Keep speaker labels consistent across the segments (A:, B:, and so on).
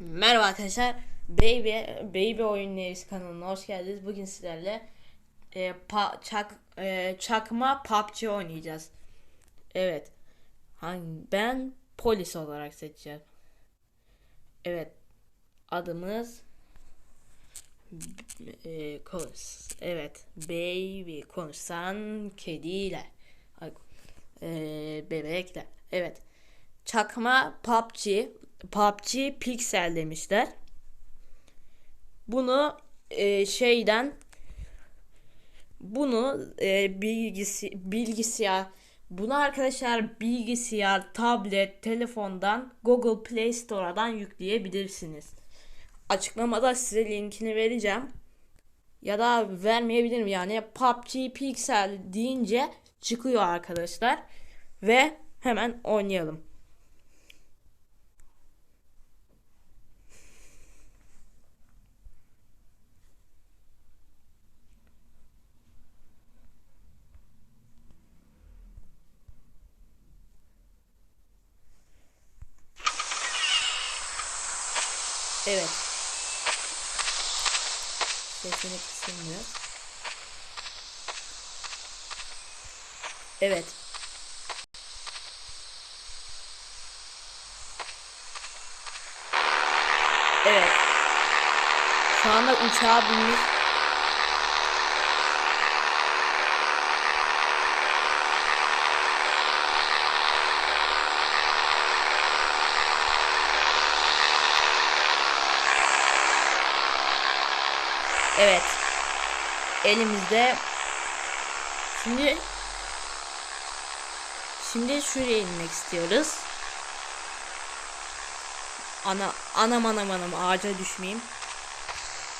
A: Merhaba arkadaşlar. Baby Baby Oyun Neresi kanalına hoş geldiniz. Bugün sizlerle e, pa, çak, e, çakma PUBG oynayacağız. Evet. Hangi ben polis olarak seçeceğim. Evet. Adımız e, konuş. Evet. Baby konuşsan kediyle. E, bebekle. Evet. Çakma PUBG PUBG Pixel demişler. Bunu e, şeyden bunu e, bilgisi bilgisayar bunu arkadaşlar bilgisayar, tablet, telefondan Google Play Store'dan yükleyebilirsiniz. Açıklamada size linkini vereceğim. Ya da vermeyebilirim yani PUBG Pixel deyince çıkıyor arkadaşlar. Ve hemen oynayalım. Evet. Sesini kısayım. Evet. Evet. Şu anda uçağa binmiş. Evet. Elimizde şimdi şimdi şuraya inmek istiyoruz. Ana anam anam anam ağaca düşmeyeyim.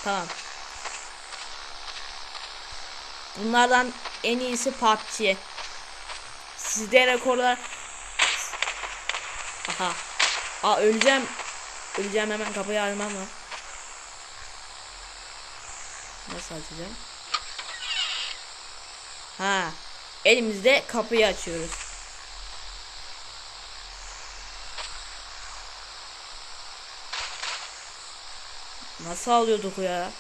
A: Tamam. Bunlardan en iyisi PUBG. Sizde rekorlar Aha. Aa öleceğim. Öleceğim hemen kapıyı almam lazım. Nasıl açacağım? Ha. Elimizde kapıyı açıyoruz. Nasıl alıyorduk ya?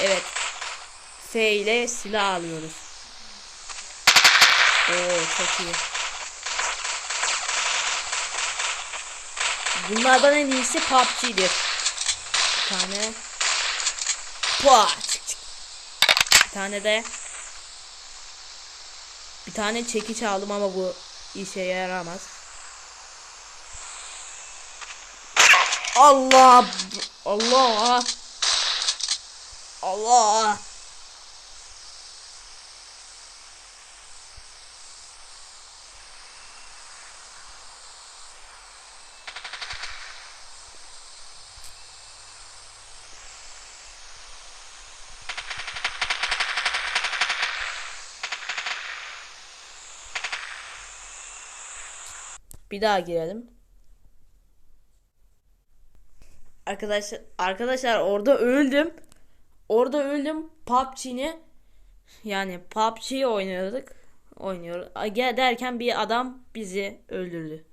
A: Evet. F ile silah alıyoruz. Oo çok iyi. Bunlardan en iyisi PUBG'dir. Bir tane Çık. Bir tane de bir tane çekiç aldım ama bu işe yaramaz. Allah Allah Allah Bir daha girelim. Arkadaşlar arkadaşlar orada öldüm. Orada öldüm. PUBG'ni yani PUBG'yi oynuyorduk. Oynuyor. Derken bir adam bizi öldürdü.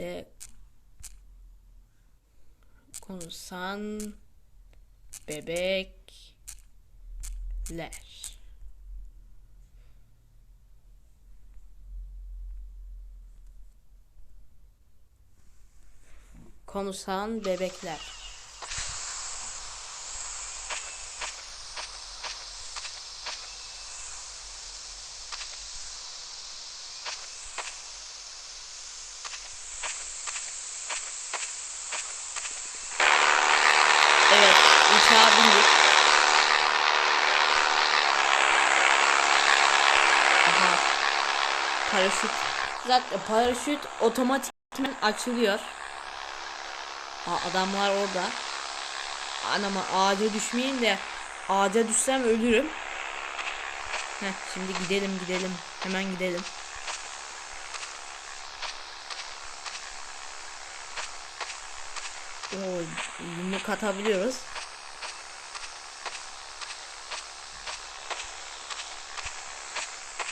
A: Ve konuşan bebekler. Konuşan bebekler. zaten paraşüt otomatikmen açılıyor. Aa, adamlar orada. Anama ağaca düşmeyin de ağaca düşsem ölürüm. Heh, şimdi gidelim gidelim. Hemen gidelim. Oo, yumruk atabiliyoruz.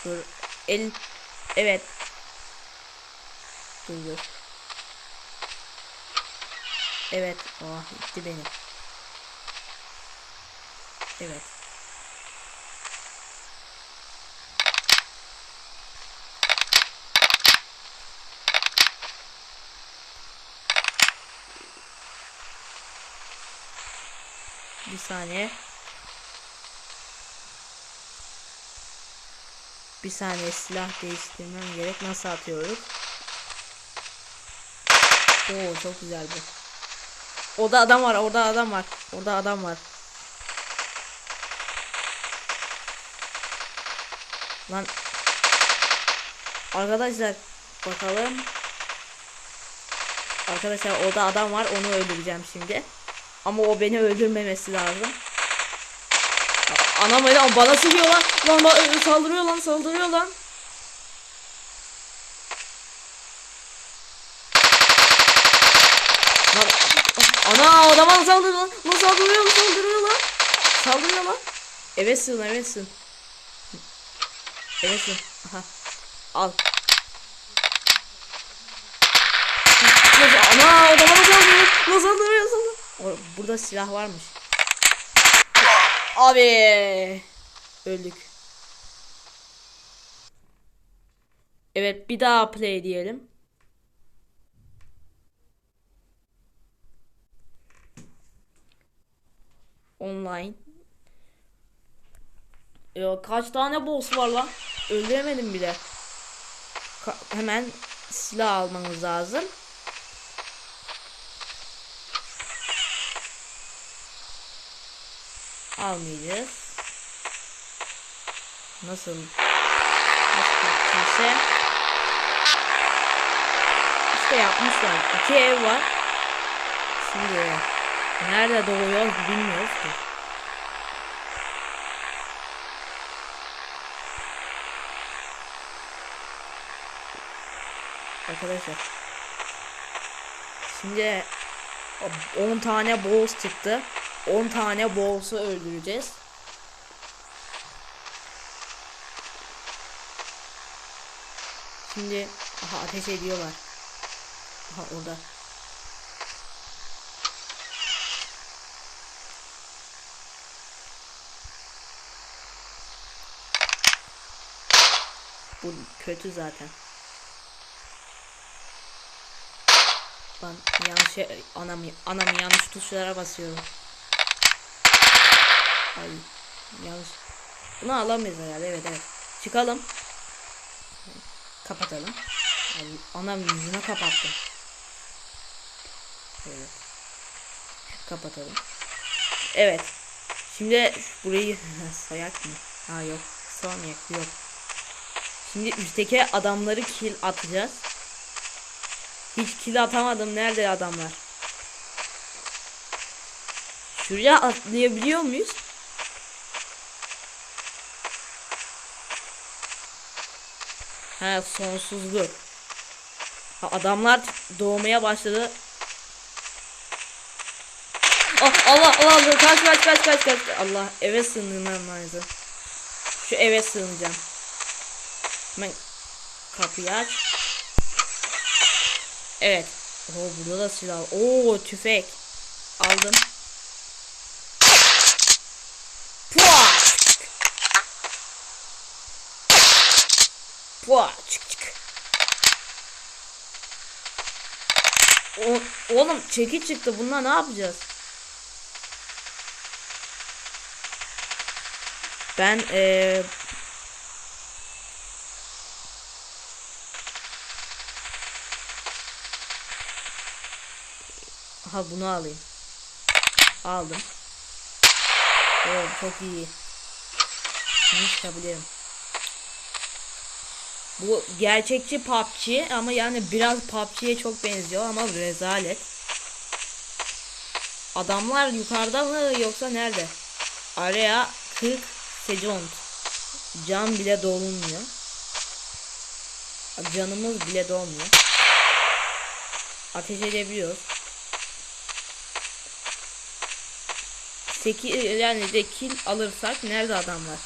A: Dur. El Evet. Dur. Evet. Oh gitti beni. Evet. Bir saniye. Bir saniye silah değiştirmem gerek. Nasıl atıyoruz? Oo çok güzel bu. Orada adam var. Orada adam var. Orada adam var. Lan Arkadaşlar bakalım. Arkadaşlar orada adam var. Onu öldüreceğim şimdi. Ama o beni öldürmemesi lazım. Anam öyle bana sıkıyor lan. Lan saldırıyor lan saldırıyor. Lan, ana adama saldırıyor lan. Lan saldırıyor lan saldırıyor lan. Saldırıyor lan. Eve sığın eve sığın. Eve sığın. Aha. Al. Ana adama da saldırıyor. Lan saldırıyor. O- Burada silah varmış. Abi. Öldük. Evet bir daha play diyelim. Online. Ya kaç tane boss var lan? Öldüremedim bile. Ka- hemen silah almamız lazım. Almayacağız. Nasıl? Nasıl kimse? İşte yapmışlar. İki ev var. Şimdi nerede doğuyor bilmiyoruz ki. Arkadaşlar. Şimdi 10 tane boss çıktı. 10 tane boss'u öldüreceğiz. Şimdi aha ateş ediyorlar. Aha orada. Bu kötü zaten. Ben yanlış anam anam yanlış tuşlara basıyorum. Ay yanlış. Bunu alamayız herhalde evet evet. Çıkalım. Kapatalım. Ay, anam yüzüne kapattım. Evet. Kapatalım. Evet. Şimdi burayı sayak mı? Ha yok. Sonic yok. Şimdi üstteki adamları kill atacağız. Hiç kill atamadım. Nerede adamlar? Şuraya atlayabiliyor muyuz? He sonsuzluk. Ha, adamlar doğmaya başladı. Allah Allah Allah kaç kaç kaç kaç kaç Allah eve sığınmam lazım. Şu eve sığınacağım. Hemen kapıyı aç. Evet. Oo burada da silah. Oo tüfek. Aldım. Pua! Pua! Çık çık. O, oğlum çeki çıktı. Bunlar ne yapacağız? Ben eee Aha bunu alayım. Aldım. Evet çok iyi. Bunu çıkabilirim. Bu gerçekçi PUBG ama yani biraz PUBG'ye çok benziyor ama rezalet. Adamlar yukarıda mı yoksa nerede? Araya 40 second. Can bile dolmuyor. Canımız bile dolmuyor. Ateş edebiliyoruz. 8 yani de alırsak nerede adamlar?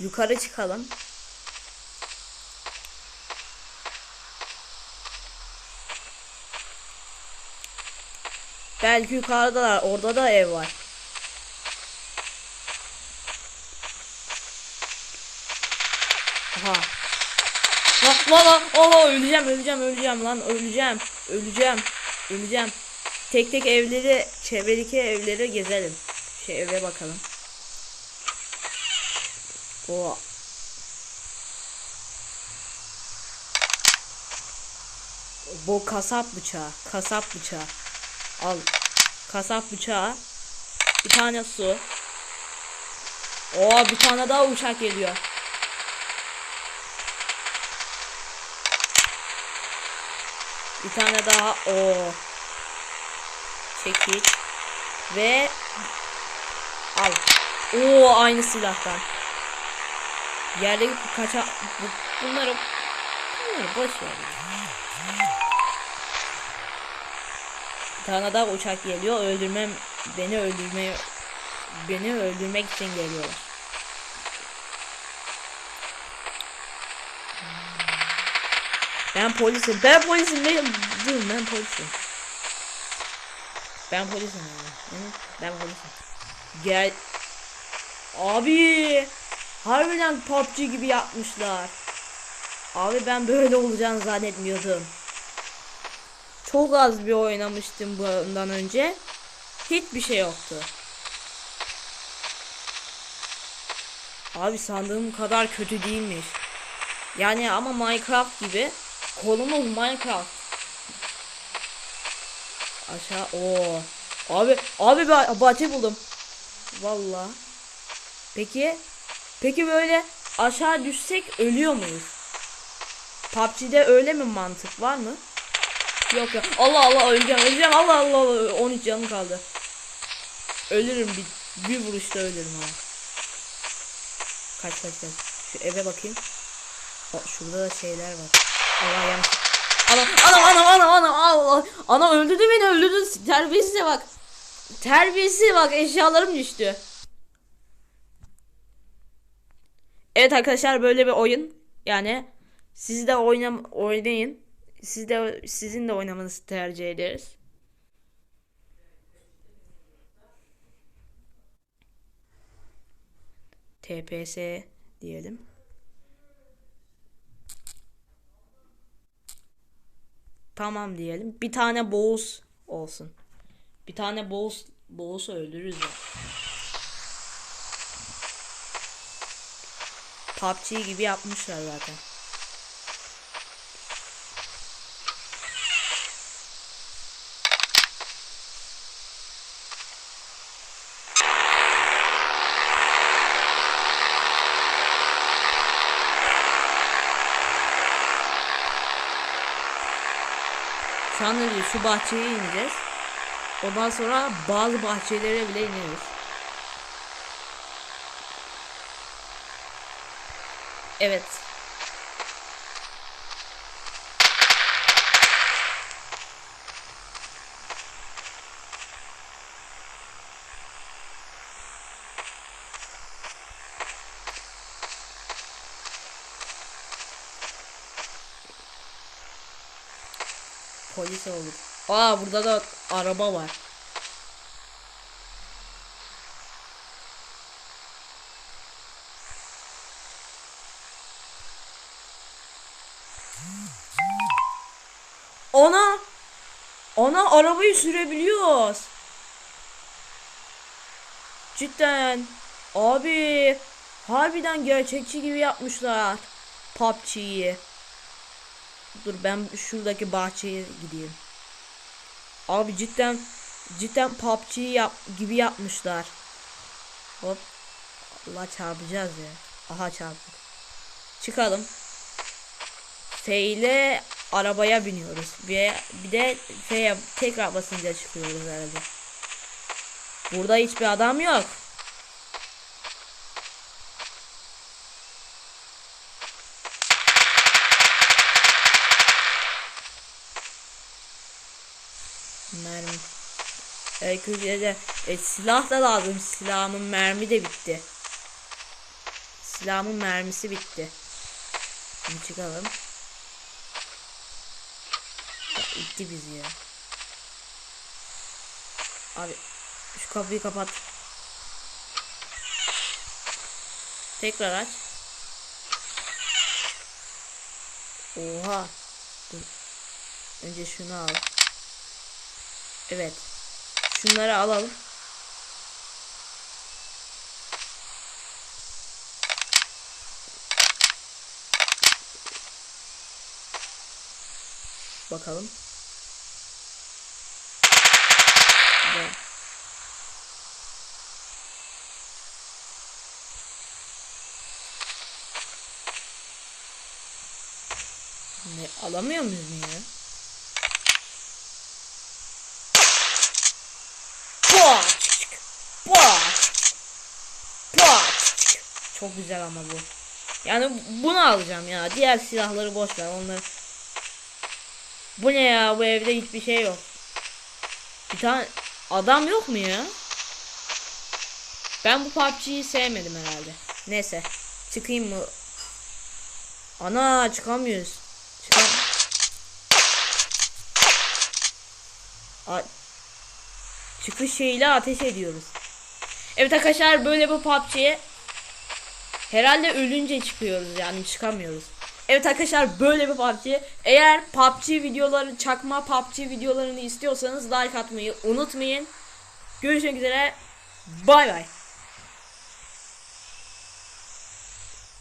A: Yukarı çıkalım. Belki yukarıdalar. Orada da ev var. Aha. Lan lan lan. Oha öleceğim öleceğim öleceğim lan öleceğim. Öleceğim. Öleceğim. Tek tek evleri çevredeki evleri gezelim. Şey eve bakalım. Oha. Bu kasap bıçağı. Kasap bıçağı. Al. Kasap bıçağı. Bir tane su. Oo bir tane daha uçak geliyor. Bir tane daha o çekiç ve al. Oo aynı silahtan. Yerdeki kaça bu- bunları bunları boş ver. Bir tane daha uçak geliyor. Öldürmem beni öldürmeye beni öldürmek için geliyorlar. Ben polisim. Ben polisim. Ben, Dur, ben polisim. Ben polisim. Yani. Ben polisim. Gel. Abi. Harbiden PUBG gibi yapmışlar. Abi ben böyle olacağını zannetmiyordum. Çok az bir oynamıştım bundan önce. Hiçbir şey yoktu. Abi sandığım kadar kötü değilmiş. Yani ama Minecraft gibi konumuz Minecraft. Aşağı o. Abi abi ben bahçe buldum. Vallahi. Peki peki böyle aşağı düşsek ölüyor muyuz? PUBG'de öyle mi mantık var mı? Yok yok. Allah Allah öleceğim öleceğim Allah Allah Allah 13 canım kaldı. Ölürüm bir, bir vuruşta ölürüm ha. Kaç kaç kaç. Şu eve bakayım. Bak şurada da şeyler var. Allah yanlış. Ana ana ana ana ana Allah. Ana öldürdü beni öldürdü. Terbiyesize bak. Terbiyesize bak eşyalarım düştü. Evet arkadaşlar böyle bir oyun. Yani siz de oynam oynayın. Siz de sizin de oynamanızı tercih ederiz. TPS diyelim. Tamam diyelim. Bir tane boğuz olsun. Bir tane boğuz boğuzu öldürürüz ya. PUBG gibi yapmışlar zaten. Değil, şu bahçeye ineceğiz. Ondan sonra bazı bahçelere bile ineriz. Evet. Polis olduk. Aa burada da araba var. Ona ona arabayı sürebiliyoruz. Cidden. Abi harbiden gerçekçi gibi yapmışlar. PUBG'yi. Dur ben şuradaki bahçeye gideyim. Abi cidden cidden PUBG yap gibi yapmışlar. Hop. Allah çarpacağız ya. Aha çarptık. Çıkalım. F ile arabaya biniyoruz. Ve bir de F'ye tekrar basınca çıkıyoruz herhalde. Burada hiçbir adam yok. Mermi. E, Türkiye'de e, silah da lazım. Silahımın mermi de bitti. Silahımın mermisi bitti. Bunu çıkalım. Ya, itti bizi ya. Abi şu kapıyı kapat. Tekrar aç. Oha. Dur. Önce şunu al. Evet. Şunları alalım. Bakalım. Ne alamıyor muyuz ya? Pua! Çık çık. Pua! Pua! Çık çık. Çok güzel ama bu. Yani bunu alacağım ya. Diğer silahları boş ver. Onları Bu ne ya? Bu evde hiçbir şey yok. Bir tane adam yok mu ya? Ben bu PUBG'yi sevmedim herhalde. Neyse. Çıkayım mı? Ana çıkamıyoruz. Çıkam. A Çıkış şeyiyle ateş ediyoruz. Evet arkadaşlar böyle bu PUBG'ye herhalde ölünce çıkıyoruz yani çıkamıyoruz. Evet arkadaşlar böyle bir PUBG. Eğer PUBG videoları çakma PUBG videolarını istiyorsanız like atmayı unutmayın. Görüşmek üzere. Bay bay.